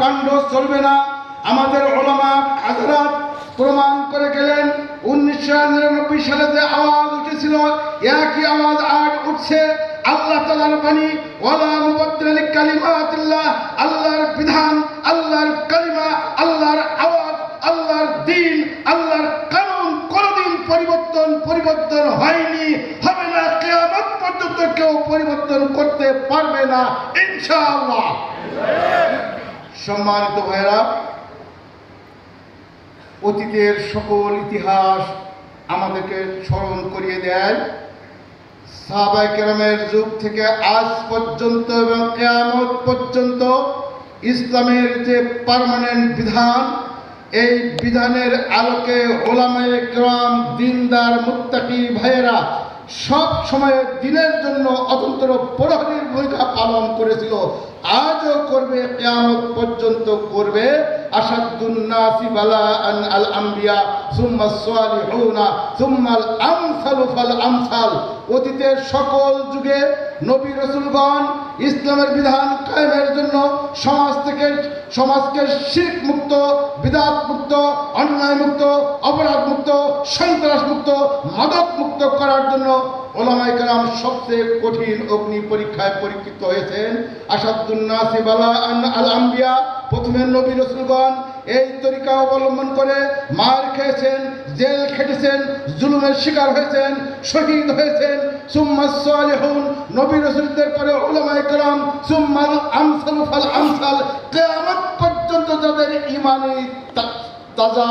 কাণ্ড চলবে না। আমাদের ওলামা হাজরাত প্রমাণ করে গেলেন, উনিশশো নিরানব্বই সালে যে আওয়াজ উঠেছিল, একই আওয়াজ আজ উঠছে। আল্লাহ তালার বাণী কালিমাতিল্লাহ আল্লাহর বিধান, আল্লাহর কালিমা, আল্লাহর আওয়াজ, আল্লাহর দিন, আল্লাহর কানুন কোনদিন পরিবর্তন পরিবর্তন হয়নি। হবে না, কেয়ামত পর্যন্ত কেউ পরিবর্তন করতে পারবে না, ইনশাআল্লাহ। সম্মানিত ভাইরা অতীতের সকল ইতিহাস আমাদেরকে স্মরণ করিয়ে দেয়। সাহাবাই কেরামের যুগ থেকে আজ পর্যন্ত এবং কেয়ামত পর্যন্ত ইসলামের যে পার্মানেন্ট বিধান, এই বিধানের আলোকে ওলামায়ে গ্রাম দিনদার, মুত্তাকি ভাইয়েরা সব সময় দিনের জন্য অতন্ত্র প্রহরীর ভূমিকা পালন করেছিল। আজও করবে, কেয়ামত পর্যন্ত করবে। আসাদুন্নাসি বালা আন আল আম্বিয়া, সুম্মা সালিহুনা সুম্মাল আমসালু ফাল আমসাল। অতীতের সকল যুগে নবী রসুলগণ ইসলামের বিধান কায়েমের জন্য সমাজ থেকে সমাজকে শিখ মুক্ত, বিদাত মুক্ত, অন্যায় মুক্ত, অপরাধ মুক্ত, সন্ত্রাস মুক্ত, মাদক মুক্ত করার জন্য ওলামাই কালাম সবচেয়ে কঠিন অগ্নি পরীক্ষায় পরীক্ষিত হয়েছেন। আসাদুন্নাসি প্রথমে নবী রসুলগণ এই তরিকা অবলম্বন করে মার খেয়েছেন, জেল খেটেছেন, জুলুমের শিকার হয়েছেন, শহীদ হয়েছেন। সুম্মা সালিহুন, নবী রসুলদের পরে উলামায়ে কেরাম সুম্মাল আমসাল ফাল আমসাল, কিয়ামত পর্যন্ত যাদের ইমানি তাজা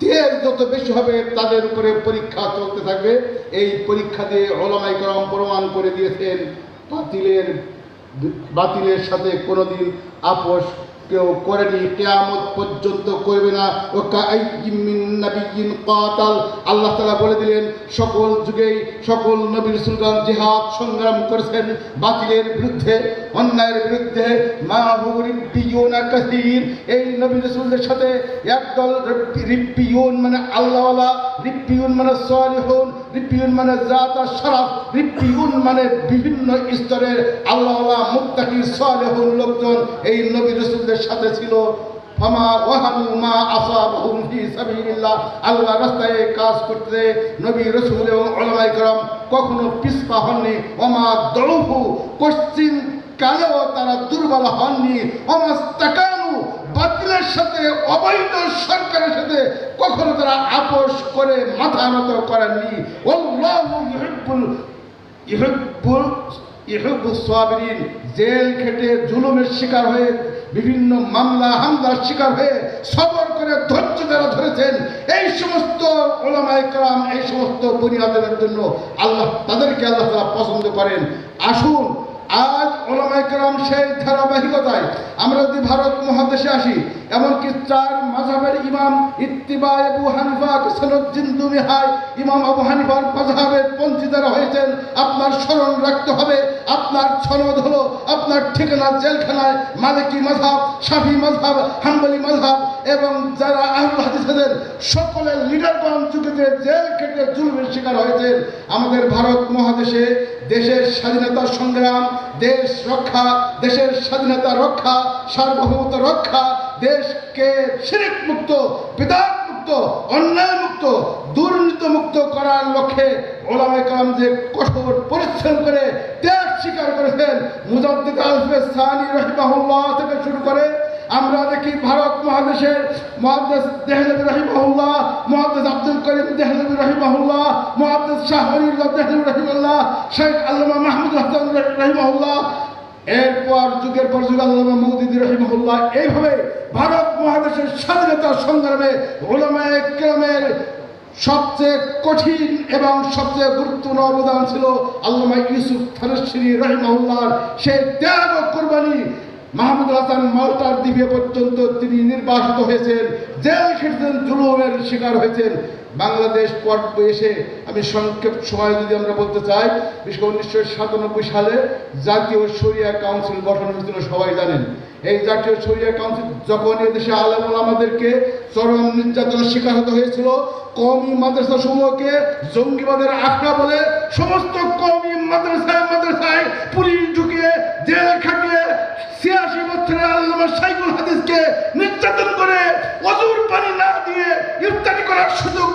তেল যত বেশি হবে তাদের উপরে পরীক্ষা চলতে থাকবে। এই পরীক্ষা দিয়ে ওলামাই করম প্রমাণ করে দিয়েছেন, বাতিলের বাতিলের সাথে কোনোদিন আপোষ কেউ করেনি, কেয়ামত পর্যন্ত করবে না। ও কাইমিন কাতাল আল্লাহ তালা বলে দিলেন, সকল যুগেই সকল নবীর সুলতান জিহাদ সংগ্রাম করেছেন বাতিলের বিরুদ্ধে, অন্যায়ের বিরুদ্ধে। মা রিপ্পিউনা কাসির। এই নবী সাথে একদল মানে আল্লাহওয়ালা রিপ্পিউন মানে মানে জাত শরাফ মানে বিভিন্ন স্তরের আল্লাহওয়ালা মুক্তাকি সালেহুন লোকজন। এই নবী রসুলদের সাথে ছিল ফামা ওয়াহানু মা আসাবাহুম ফি সাবিলিল্লাহ আল্লাহ রাস্তায় কাজ করতে নবী রসুল এবং ওলামায়ে کرام কখনো পিছপা হননি ওমা দৌহু কোশ্চিন কালেও তারা দুর্বল হননি অমাস্তাকানু বাতিলের সাথে অবৈধ সরকারের সাথে কখনো তারা আপোষ করে মাথা নত করেননি আল্লাহু ইউহিব্বুল ইহুব্বুল ইহুব্বুস সাবিরিন জেল খেটে জুলুমের শিকার হয়ে বিভিন্ন মামলা, হামলার শিকার হয়ে সবর করে ধৈর্য যারা ধরেছেন, এই সমস্ত ওলামাইকরাম এই সমস্ত বুনিয়াদের জন্য আল্লাহ তাদেরকে আল্লাহ তারা পছন্দ করেন। আসুন, আজ ওলামাইকরাম সেই ধারাবাহিকতায় আমরা যদি ভারত মহাদেশে আসি, এমনকি চার মাঝাবের ইমাম ইত্তিবা আবু হানিফা সনদ্দিন্দু মিহাই ইমাম আবু হানিফার মাঝাবের পন্থী যারা হয়েছেন, আপনার স্মরণ রাখতে হবে। আপনার সনদ হলো আপনার ঠিকানা জেলখানায় মালিকি মাযহাব, শাফি মাযহাব, হাম্বলি মাযহাব এবং যারা আহলুল হাদিসের সকলের লিডারগণ যুগে জেল কেটে জুলুমের শিকার হয়েছেন আমাদের ভারত মহাদেশে দেশের স্বাধীনতা সংগ্রাম, দেশ রক্ষা, দেশের স্বাধীনতা রক্ষা, সার্বভৌমত্ব রক্ষা, দেশকে শিরিক মুক্ত, বিদাত মুক্ত, অন্যায় মুক্ত, দুর্নীতি মুক্ত করার লক্ষ্যে ওলামে কালাম যে কঠোর পরিশ্রম করে স্বীকার করেছেন মুজাদ্দিদ আলফে সানি রহিমাহুল্লাহ থেকে শুরু করে আমরা দেখি ভারত মহাদেশের মহাদেশ দেহলবী রহিমাহুল্লাহ, মহাদেশ আব্দুল করিম দেহলবী রহিমাহুল্লাহ, মহাদেশ শাহ হরিউল্লাহ দেহলবী রহিমাল্লাহ শেখ আল্লামা মাহমুদ হাসান রহিমাহুল্লাহ। এরপর, যুগের পর যুগ আল্লামা মৌদিদি রহিমাহুল্লাহ। এইভাবে ভারত মহাদেশের স্বাধীনতা সংগ্রামে ওলামায়ে কেরামের সবচেয়ে কঠিন এবং সবচেয়ে গুরুত্বপূর্ণ অবদান ছিল আল্লামা ইউসুফ ফারসিনী রহিমাহুল্লাহ সেই ত্যাগ কোরবানি মাহমুদ হাসান মাল্টার দিবে পর্যন্ত তিনি নির্বাসিত হয়েছেন। জেল খেটেছেন, জুলুমের শিকার হয়েছেন। বাংলাদেশ পর্ব এসে আমি সংক্ষেপ সময় যদি আমরা বলতে চাই, বিশেষ উনিশশো সাতানব্বই সালে জাতীয় শরিয়া কাউন্সিল গঠন হয়েছিল, সবাই জানেন। এই জাতীয় শরিয়া কাউন্সিল যখন এদেশে আলমুল আমাদেরকে চরম নির্যাতনের শিকার হতে হয়েছিল কমি মাদ্রাসা সমূহকে জঙ্গিবাদের আখড়া বলে সমস্ত কমি মাদ্রাসায় মাদ্রাসায় পুলিশ ঢুকে দিয়ে জেল খাটিয়ে ছিয়াশি বছরের আল্লামা সাইকুল হাদিসকে নির্যাতন করে অজুর পানি না দিয়ে ইফতারি করার সুযোগ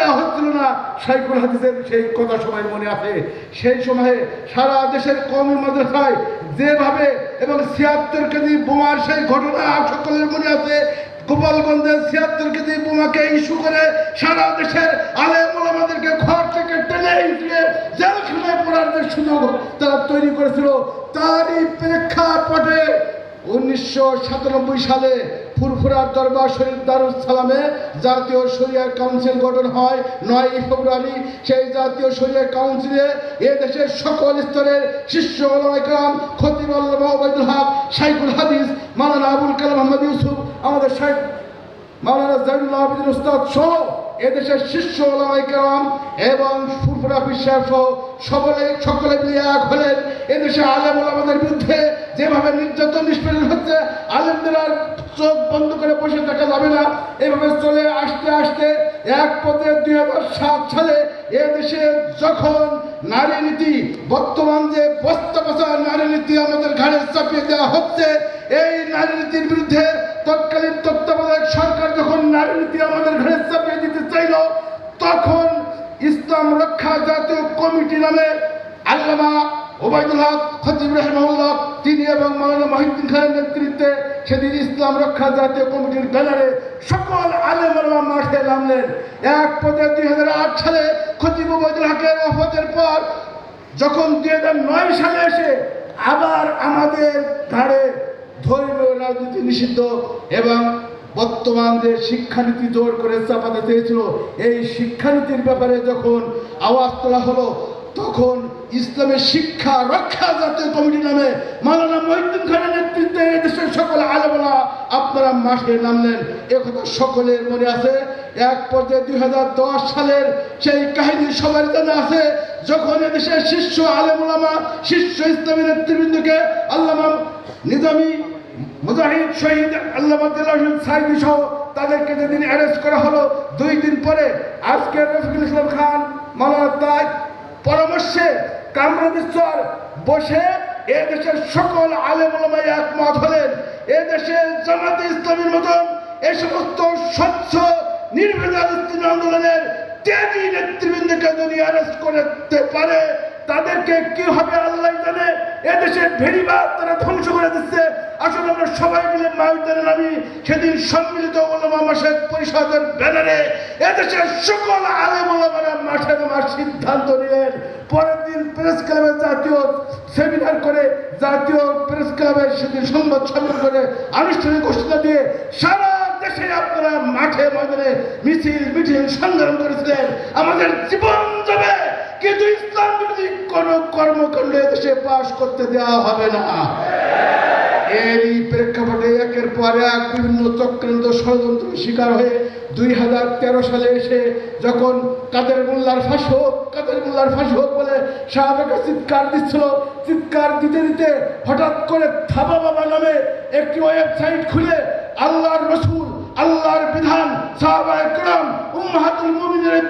দেওয়া হচ্ছিল না সাইকুল হাদিসের সেই কথা সময় মনে আছে। সেই সময়ে সারা দেশের কমি মাদ্রাসায় যেভাবে এবং ছিয়াত্তর কেজি বোমার সেই ঘটনা সকলের মনে আছে। গোপালগঞ্জের ছিয়াত্তর কেজি বোমাকে ইস্যু করে সারা দেশের আলে মোলামাদেরকে ঘর থেকে টেনে হিঁচড়ে জেলখানায় পড়ার যে সুযোগ তারা তৈরি করেছিল, তারই প্রেক্ষাপটে উনিশশো সাতানব্বই সালে ফুরফুরার দরবার শরীফ দারুস সালামে জাতীয় শরিয়া কাউন্সিল গঠন হয় নয় ফেব্রুয়ারি। সেই জাতীয় শরিয়া কাউন্সিলে এ দেশের সকল স্তরের শিষ্য ওলামাইকরাম খতিব আল্লামা ওবায়দুল হক সাইকুল হাদিস মালানা আবুল কালাম আহমদ ইউসুফ, আমাদের সাহেব মাওলানা জাইনুল্লাহ আবিদিন উস্তাদ সহ এদেশের শীর্ষ ওলামাইকাম এবং ফুরফুরা বিশ্বাস সহ সকলে সকলে মিলে এক হলেন। এদেশে আলেম ওলামাদের বিরুদ্ধে যেভাবে নির্যাতন নিষ্পেষণ হচ্ছে, আলেমদের চোখ বন্ধ করে বসে থাকা যাবে না। এভাবে চলে আসতে আসতে এক পথে দুই হাজার সাত সালে এদেশে যখন নারী নীতি, বর্তমান যে বস্তা বসা নারী নীতি আমাদের ঘাড়ে চাপিয়ে দেওয়া হচ্ছে, এই নারী নীতির বিরুদ্ধে তৎকালীন তত্ত্বাবধায়ক সরকার যখন নারী নীতি আমাদের ঘাড়ে চাপিয়ে দিতে চাইল, তখন ইসলাম রক্ষা জাতীয় কমিটি নামে আল্লামা ওবায়দুল হক খতিব রহমাউল্লাহ তিনি এবং মাওলানা মহিউদ্দিন খানের নেতৃত্বে সেদিন ইসলাম রক্ষা জাতীয় কমিটির ব্যানারে সকল আলেম মাঠে নামলেন। এক পদে দুই হাজার আট সালে খতিব ওবায়দুল হকের ওফতের পর যখন দুই হাজার নয় সালে এসে আবার আমাদের ঘাড়ে ধর্মীয় রাজনীতি নিষিদ্ধ এবং বর্তমান যে শিক্ষানীতি জোর করে চাপাতে চেয়েছিল এই শিক্ষানীতির ব্যাপারে যখন আওয়াজ তোলা হলো তখন ইসলামের শিক্ষা, রক্ষা জাতীয় কমিটি নামে মাওলানা মহিউদ্দিন খানের নেতৃত্বে দেশের সকল আলেমরা আপনারা মাঠে নামলেন। একথা সকলের মনে আছে। এক পর্যায়ে দুই হাজার দশ সালের সেই কাহিনী সবার জানা আছে, যখন এদেশের শীর্ষ আলেমুলামা, শীর্ষ ইসলামী নেতৃবৃন্দকে আল্লামা নিজামী মুজাহিদ, শহীদ আল্লামা দিল্লাহ সাইদি সহ তাদেরকে যেদিন অ্যারেস্ট করা হলো, দুই দিন পরে আজকে রফিকুল ইসলাম খান মালানা তাজ পরামর্শে কামরানেশ্বর বসে এ দেশের সকল আলেমুলামাই একমত হলেন। এ দেশে জামাতে ইসলামীর মতন এ সমস্ত স্বচ্ছ নির্ভেজাল আন্দোলনের ত্যাগী নেতৃবৃন্দকে যদি অ্যারেস্ট করতে পারে, তাদেরকে কি হবে আল্লাহ জানে? এদেশের ভেড়িবাদ তারা ধ্বংস করে দিচ্ছে। আসলে আমরা সবাই মিলে মায়ুদ্দানে নামি সেদিন সম্মিলিত ওলামা মাসের পরিষদের ব্যানারে এদেশের সকল আলেম ওলামারা মাঠে নামার সিদ্ধান্ত নিলেন। পরের দিন প্রেস ক্লাবের জাতীয় সেমিনার করে জাতীয় প্রেস ক্লাবের সেদিন সংবাদ সম্মেলন করে আনুষ্ঠানিক ঘোষণা দিয়ে সারা দেশে আপনারা মাঠে ময়দানে মিছিল, মিটিং সংগ্রাম করেছিলেন। আমাদের জীবন যাবে, কিন্তু ইসলাম বিরোধী কোন কর্মকাণ্ড দেশে পাশ করতে দেওয়া হবে না। এরই প্রেক্ষাপটে একের পর এক বিভিন্ন চক্রান্ত ষড়যন্ত্র শিকার হয়ে দুই হাজার তেরো সালে এসে যখন কাদের মোল্লার ফাঁস হোক কাদের মোল্লার ফাঁস হোক বলে শাহবাগে চিৎকার দিচ্ছিল, চিৎকার দিতে দিতে হঠাৎ করে থাবা বাবা নামে একটি ওয়েবসাইট খুলে আল্লাহর রসুল আল্লাহর বিধান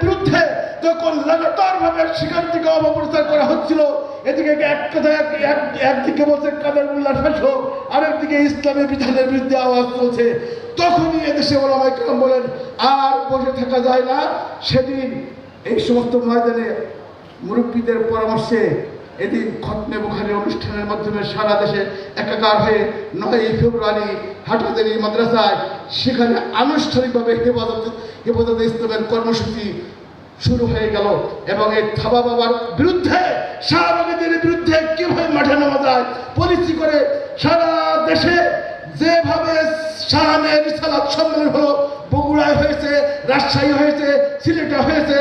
বিরুদ্ধে যখন লাগাতার ভাবে সেখান থেকে অপপ্রচার করা হচ্ছিল, এদিকে এক কথা, এক- এক- একদিকে বলছে, কাদের মোল্লার ফাঁসো আরেকদিকে ইসলামের বিধানের বিরুদ্ধে আওয়াজ চলছে। তখনই এদেশে ওলামাই কালাম বলেন, আর বসে থাকা যায় না। সেদিন এই সমস্ত ময়দানে মুরব্বীদের পরামর্শে এদিন খতনে বুখারি অনুষ্ঠানের মাধ্যমে সারা দেশে একাকার হয়ে নয় ফেব্রুয়ারি হাটাদারি মাদ্রাসায় সেখানে আনুষ্ঠানিকভাবে হেফাজত হেফাজত ইসলামের কর্মসূচি শুরু হয়ে গেল এবং এই থাবা বাবার বিরুদ্ধে, শাহবাগীদের বিরুদ্ধে কীভাবে মাঠে নামা যায়, পলিসি করে সারা দেশে যেভাবে শাহানের রিসালাত সম্মেলন হলো, বগুড়ায় হয়েছে, রাজশাহী হয়েছে, সিলেটে হয়েছে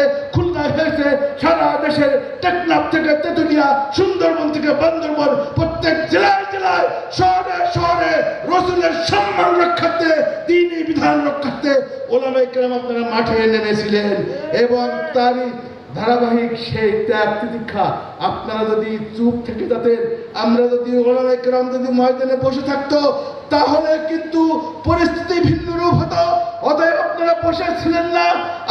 হয়েছে? সারা দেশের টেকনাফ থেকে তেতুলিয়া, সুন্দরবন থেকে বান্দরবন, প্রত্যেক জেলায় জেলায়, শহরে শহরে রসুলের সম্মান রক্ষার্থে দিনই বিধান রক্ষার্থে ওলামাই কেরাম আপনারা মাঠে নেমেছিলেন এবং তারই ধারাবাহিক সেই ত্যাগ তিতিক্ষা আপনারা যদি চুপ থেকে যেতেন, আমরা যদি কেরাম যদি ময়দানে বসে থাকতো, তাহলে কিন্তু পরিস্থিতি ভিন্ন রূপ হতো। অতএব আপনারা বসে ছিলেন না,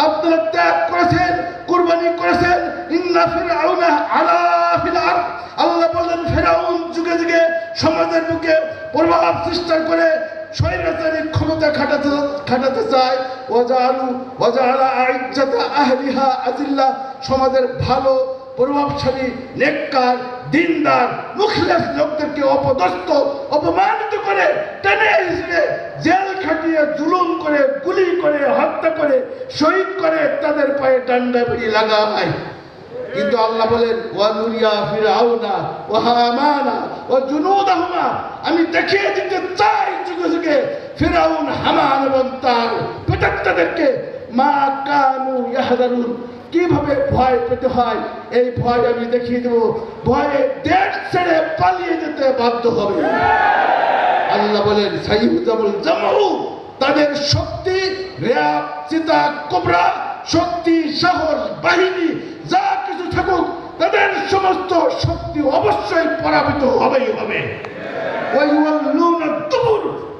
আপনারা ত্যাগ করেছেন, কুরবানি করেছেন। আল্লাহ বললেন ফেরাউন যুগে যুগে সমাজের বুকে প্রভাব সৃষ্টি করে স্বৈরাচারী ক্ষমতা খাটাতে খাটাতে চায়। ওজালু ওজালা আইজ্জাতা আহলিহা আজিল্লা সমাজের ভালো প্রভাবশালী, নেককার, দিনদার, মুখলেস লোকদেরকে অপদস্থ, অপমানিত করে টেনে হিসেবে জেল খাটিয়ে জুলুম করে, গুলি করে, হত্যা করে, শহীদ করে, তাদের পায়ে ডান্ডা বেড়ি লাগায়। কিন্তু আল্লাহ বলেন ওয়ানুরিয়া ফিরাউনা ও হামানা ও জুনুদাহুমা, আমি দেখিয়ে দিতে চাই যুগে ফিরাউন, হামান এবং তার মা কানু ইয়াহদারুন, কীভাবে ভয় পেতে হয়, এই ভয় আমি দেখিয়ে দেবো। ভয়ে দেশ ছেড়ে পালিয়ে যেতে বাধ্য হবে। আল্লাহ বলেন সাইহুজাবুল জামু তাদের শক্তি, র্যাব, চিতা, কোবরা, শক্তি, সাহস, বাহিনী, যা কিছু থাকুক, তাদের সমস্ত শক্তি অবশ্যই পরাজিত হবেই হবে।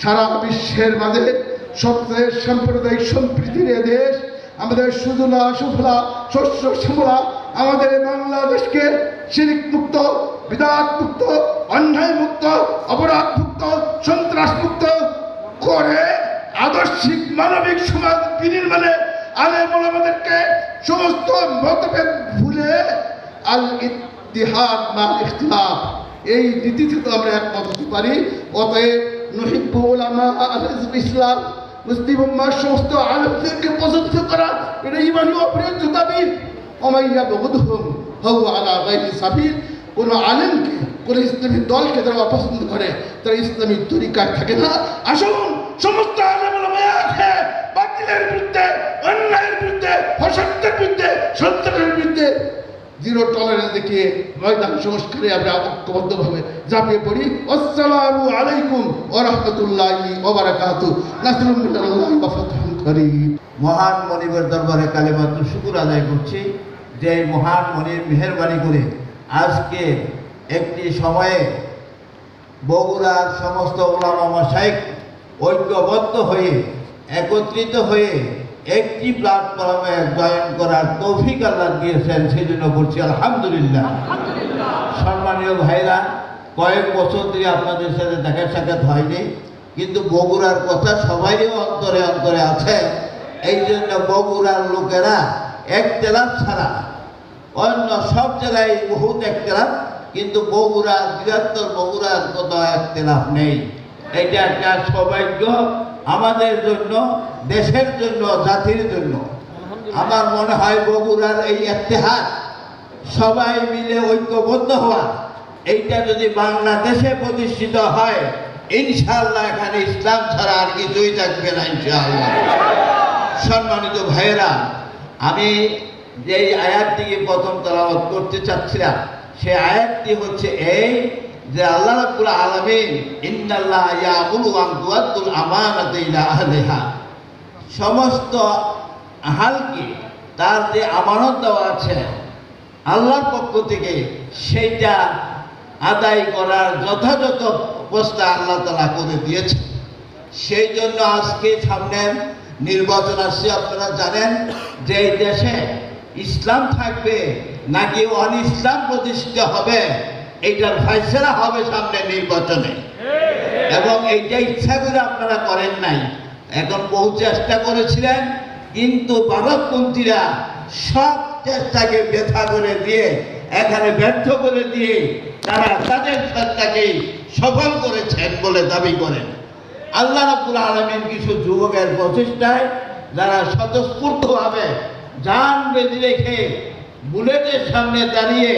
সারা বিশ্বের মাঝে সবচেয়ে সাম্প্রদায়িক সম্প্রীতির দেশ, আমাদের সুজলা, সুফলা, শস্য, শ্যামলা, আমাদের বাংলাদেশকে শিরিক মুক্ত বিদাত মুক্ত অন্যায় মুক্ত অপরাধ মুক্ত সন্ত্রাস মুক্ত করে আদর্শিক মানবিক সমাজ বিনির্মাণে আলেম আমাদেরকে সমস্ত মতভেদ ভুলে আল ইতিহাদ মা ইখতিলাফ, এই নীতিতে তো আমরা একমত হতে পারি। অতএব নহিব্বু উলামা আল ইসলাম মুসলিম উম্মার সমস্ত আলেমদেরকে পছন্দ করা এটা ইমানি অপরিহার্য দাবি অমাইয়া বগুদহুম হউ আলা গাইরি সাবিল কোন আলেমকে, কোন ইসলামী দলকে যারা অপছন্দ করে, তারা ইসলামী তরিকায় থাকে না। আসুন, সমস্ত আলেম বাতিলের বিরুদ্ধে, অন্যায়ের বিরুদ্ধে, অসত্যের বিরুদ্ধে, সত্যের বিরুদ্ধে জিরো টলারেন্স দেখিয়ে ময়দান সংস্কারে আমরা ঐক্যবদ্ধভাবে ঝাঁপিয়ে পড়ি। আসসালামু আলাইকুম ওয়া রাহমাতুল্লাহি ওয়া বারাকাতু। নাসরুম মিনাল্লাহি ওয়া ফাতহুন করিম। মহান মনিবের দরবারে কালেমাত্র শুকুর আদায় করছি। যে মহান মনির মেহরবানি করে আজকে একটি সময়ে বগুড়ার সমস্ত ওলামা মশাইক ঐক্যবদ্ধ হয়ে, একত্রিত হয়ে একটি প্ল্যাটফর্মে জয়েন করার তৌফিক আল্লাহ দিয়েছেন সেই জন্য বলছি আলহামদুলিল্লাহ। সম্মানীয় ভাইরা কয়েক বছর ধরে আপনাদের সাথে দেখা সাক্ষাৎ হয়নি কিন্তু বগুড়ার কথা সবারই অন্তরে অন্তরে আছে। এই জন্য বগুড়ার লোকেরা একতেলাপ ছাড়া অন্য সব জায়গায় বহুত একতেলাপ কিন্তু বগুড়া বৃহত্তর বগুড়ার কোথাও এক একতেলাপ নেই। এটা একটা সৌভাগ্য আমাদের জন্য, দেশের জন্য, জাতির জন্য। আমার মনে হয় বগুড়ার এই ইতিহাস সবাই মিলে ঐক্যবদ্ধ হওয়া। এইটা যদি বাংলাদেশে প্রতিষ্ঠিত হয়, ইনশাআল্লাহ এখানে ইসলাম ছাড়া আর কিছুই থাকবে না, ইনশাআল্লাহ। সম্মানিত ভাইয়েরা, আমি যেই আয়াতটিকে প্রথম তেলাওয়াত করতে চাচ্ছিলাম সেই আয়াতটি হচ্ছে এই যে আল্লাহ রাব্বুল আলামিন, ইন্নাল্লাহ ইয়ামুরু আন ইলা আহলিহা। সমস্ত আহালকে তার যে আমানত দেওয়া আছে, আল্লাহর পক্ষ থেকে সেইটা আদায় করার যথাযথ অবস্থা আল্লাহ তালা করে দিয়েছে। সেই জন্য আজকে সামনে নির্বাচন আসছে, আপনারা জানেন যে এই দেশে ইসলাম থাকবে নাকি অন ইসলাম প্রতিষ্ঠিত হবে? এইটার ফয়সলা হবে সামনে নির্বাচনে। এবং এইটা ইচ্ছা করে আপনারা করেন নাই। এখন বহু চেষ্টা করেছিলেন কিন্তু ভারতপন্থীরা সব চেষ্টাকে ব্যথা করে দিয়ে এখানে ব্যর্থ করে দিয়ে তারা তাদের চেষ্টাকে সফল করেছেন বলে দাবি করেন। আল্লাহ রাব্বুল আলমিন কিছু যুবকের প্রচেষ্টায় যারা স্বতঃস্ফূর্তভাবে জান বেঁধে রেখে বুলেটের সামনে দাঁড়িয়ে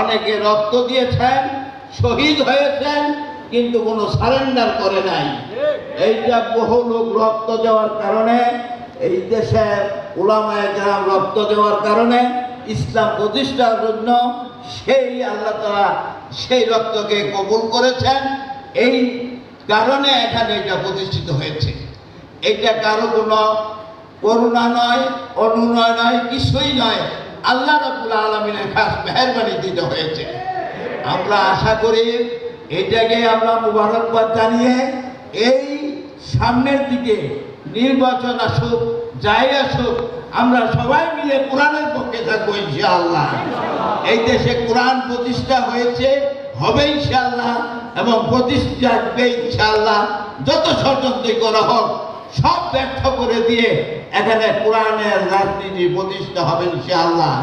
অনেকে রক্ত দিয়েছেন, শহীদ হয়েছেন, কিন্তু কোনো সারেন্ডার করে নাই। এইটা বহু লোক রক্ত দেওয়ার কারণে, এই দেশে ওলামায় গ্রাম রক্ত দেওয়ার কারণে ইসলাম প্রতিষ্ঠার জন্য সেই আল্লাহ তারা সেই রক্তকে কবুল করেছেন। এই কারণে এখানে এটা প্রতিষ্ঠিত হয়েছে। এটা কারও কোনো করুণা নয়, অনুনয় নয়, কিছুই নয়। আল্লাহ রাবুল আলমিনের খাস মেহরবানি দিতে হয়েছে। আমরা আশা করি এটাকে আমরা মুবারকবাদ জানিয়ে এই সামনের দিকে নির্বাচন আসুক, যাই আসুক, আমরা সবাই মিলে কোরআনের পক্ষে থাকব ইনশাআল্লাহ। এই দেশে কোরআন প্রতিষ্ঠা হয়েছে, হবে ইনশাআল্লাহ এবং প্রতিষ্ঠা ইনশাআল্লাহ। যত ষড়যন্ত্র করা হোক সব ব্যর্থ করে দিয়ে এখানে কোরআনের রাজনীতি প্রতিষ্ঠা হবে ইনশাআল্লাহ।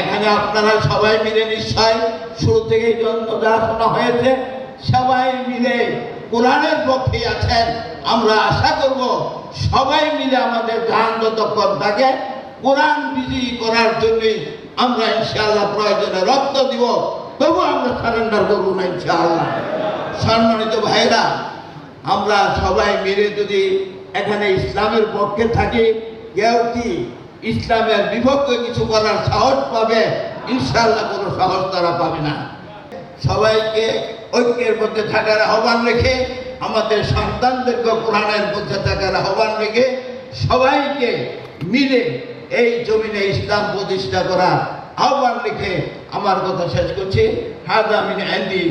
এখানে আপনারা সবাই মিলে নিশ্চয় শুরু থেকেই যন্ত্রণা শোনা হয়েছে। সবাই মিলে কোরআনের পক্ষে আছেন। আমরা আশা করব সবাই মিলে আমাদের ধান যতক্ষণ থাকে কোরআন বিজয়ী করার জন্যই আমরা ইনশাআল্লাহ প্রয়োজনে রক্ত দিব। তবু আমরা সারেন্ডার করব না ইনশাআল্লাহ। সম্মানিত ভাইরা আমরা সবাই মিলে যদি এখানে ইসলামের পক্ষে থাকি, কেউ কি ইসলামের বিপক্ষে কিছু করার সাহস পাবে? ইনশাল্লাহ কোনো সাহস তারা পাবে না। সবাইকে ঐক্যের মধ্যে থাকার আহ্বান রেখে, আমাদের সন্তানদেরকে কোরআনের মধ্যে থাকার আহ্বান রেখে সবাইকে মিলে এই জমিনে ইসলাম প্রতিষ্ঠা করার আহ্বান রেখে আমার কথা শেষ করছি। হাজা আন্দি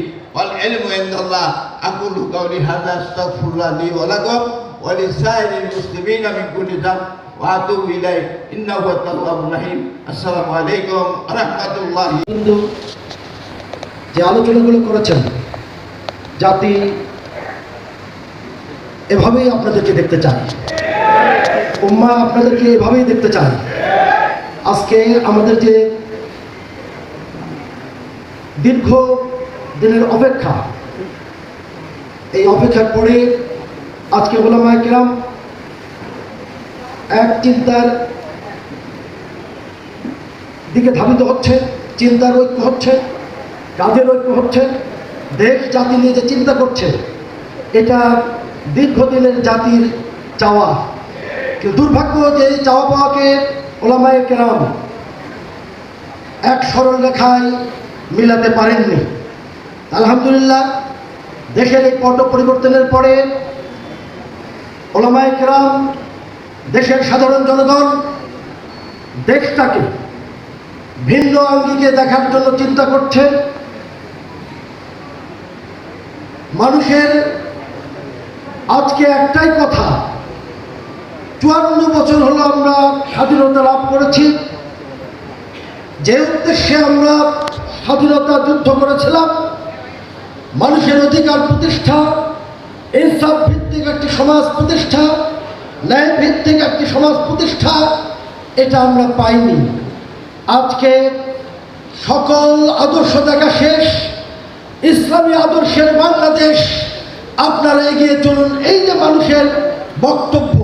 আকুলু কাউলি হাজা আস্তাগফিরুল্লাহ মিন কুল্লি যাম ওয়া আতুবু ইলাইহি ইন্নাহু হুয়াত তাওয়াবুর রহিম আসসালামু আলাইকুম ওয়া রাহমাতুল্লাহি কিন্তু যে আলোচনাগুলো করেছেন, জাতি এভাবেই আপনাদেরকে দেখতে চায়। উম্মা আপনাদেরকে এভাবেই দেখতে চায়। আজকে আমাদের যে দীর্ঘ দিনের অপেক্ষা, এই অপেক্ষার পরে আজকে ওলামায় কেরাম এক চিন্তার দিকে ধাবিত হচ্ছে, চিন্তার ঐক্য হচ্ছে, কাজের ঐক্য হচ্ছে, দেশ, জাতি নিয়ে যে চিন্তা করছে, এটা দীর্ঘদিনের জাতির চাওয়া। কিন্তু দুর্ভাগ্য যে চাওয়া পাওয়াকে ওলামায় কেরাম এক সরল রেখায় মিলাতে পারেননি। আলহামদুলিল্লাহ, দেশের এই পট পরিবর্তনের পরে ওলামায় কেরাম, দেশের সাধারণ জনগণ, দেশটাকে ভিন্ন আঙ্গিকে দেখার জন্য চিন্তা করছে। মানুষের আজকে একটাই কথা, চুয়ান্ন বছর হলো আমরা স্বাধীনতা লাভ করেছি। যে উদ্দেশ্যে আমরা স্বাধীনতা যুদ্ধ করেছিলাম, মানুষের অধিকার প্রতিষ্ঠা ইনসাফ ভিত্তিক একটি সমাজ প্রতিষ্ঠা, ন্যায় ভিত্তিক একটি সমাজ প্রতিষ্ঠা, এটা আমরা পাইনি। আজকে সকল আদর্শ দেখা শেষ, ইসলামী আদর্শের বাংলাদেশ, আপনারা এগিয়ে চলুন। এই যে মানুষের বক্তব্য,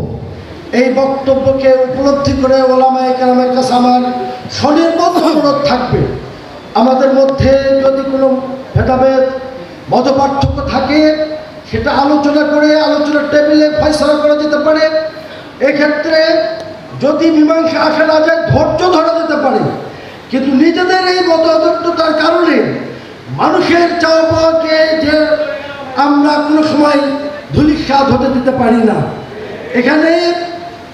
এই বক্তব্যকে উপলব্ধি করে ওলামায় কেরামের কাছে আমার স্বনির্বন্ধ অনুরোধ থাকবে। আমাদের মধ্যে যদি কোনো ভেদাভেদ, মতপার্থক্য থাকে সেটা আলোচনা করে আলোচনার টেবিলে ফয়সলা করা যেতে পারে। এক্ষেত্রে যদি মীমাংসা আসে না যায়, ধৈর্য ধরা যেতে পারে। কিন্তু নিজেদের এই মতাদর্শতার কারণে মানুষের চাওয়া পাওয়াকে যে আমরা কোনো সময় ধুলিস্বাদ হতে দিতে পারি না। এখানে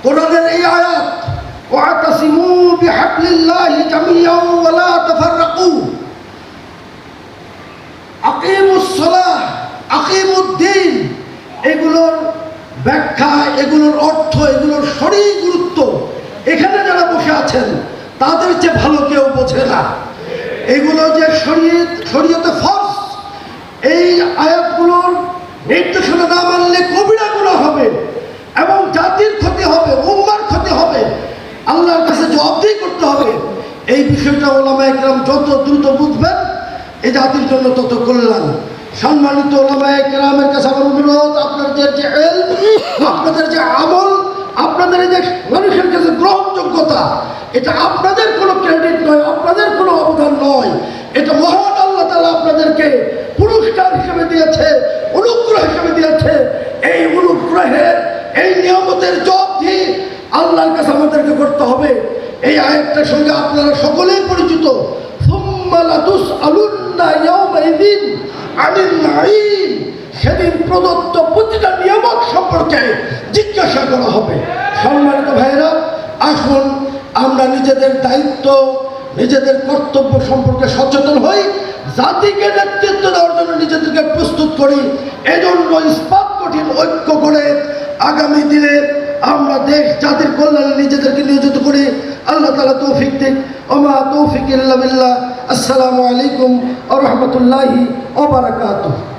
কোরআনের এই আয়াত সালাহ আকিমুদ্দিন, এগুলোর ব্যাখ্যা, এগুলোর অর্থ, এগুলোর সঠিক গুরুত্ব এখানে যারা বসে আছেন, তাদের চেয়ে ভালো কেউ বোঝে না। এগুলো যে শরীয়ত, শরীয়তে ফরস এই আয়াতগুলোর নির্দেশনা না মানলে কবিরা গুণা হবে এবং জাতির ক্ষতি হবে, উম্মার ক্ষতি হবে। আল্লাহর কাছে জবাবদিহি করতে হবে। এই বিষয়টা ওলামা একরাম যত দ্রুত বুঝবেন এই জাতির জন্য তত কল্যাণ। সম্মানিত ওলামায় গ্রামের কাছে আমার অনুরোধ, আপনাদের যে এল, আপনাদের যে আমল, আপনাদের যে মানুষের কাছে গ্রহণযোগ্যতা, এটা আপনাদের কোনো ক্রেডিট নয়, আপনাদের কোনো অবদান নয়। এটা মহান আল্লাহ তালা আপনাদেরকে পুরস্কার হিসেবে দিয়েছে, অনুগ্রহ হিসেবে দিয়েছে। এই অনুগ্রহের, এই নিয়মতের নিয়ামতের জবধি আল্লাহর কাছে আমাদেরকে করতে হবে। এই আয়াতটার সঙ্গে আপনারা সকলেই পরিচিত। সোম্মালাতুস আলুন্না দিন সেদিন প্রদত্ত প্রতিটা নিয়ামত সম্পর্কে জিজ্ঞাসা করা হবে। সম্মানিত ভাইয়েরা, আসুন আমরা নিজেদের দায়িত্ব, নিজেদের কর্তব্য সম্পর্কে সচেতন হই, জাতিকে নেতৃত্ব দেওয়ার জন্য নিজেদেরকে প্রস্তুত করি। এজন্য ইস্পাত কঠিন ঐক্য করে আগামী দিনে আমরা দেশ, জাতির কল্যাণে নিজেদেরকে নিয়োজিত করি। আল্লাহ তালা তৌফিক দিক। ওমা তৌফিক ইল্লা বিল্লাহ আসসালামু আলাইকুম আ রহমতুল্লাহি ওবরাকাতুহ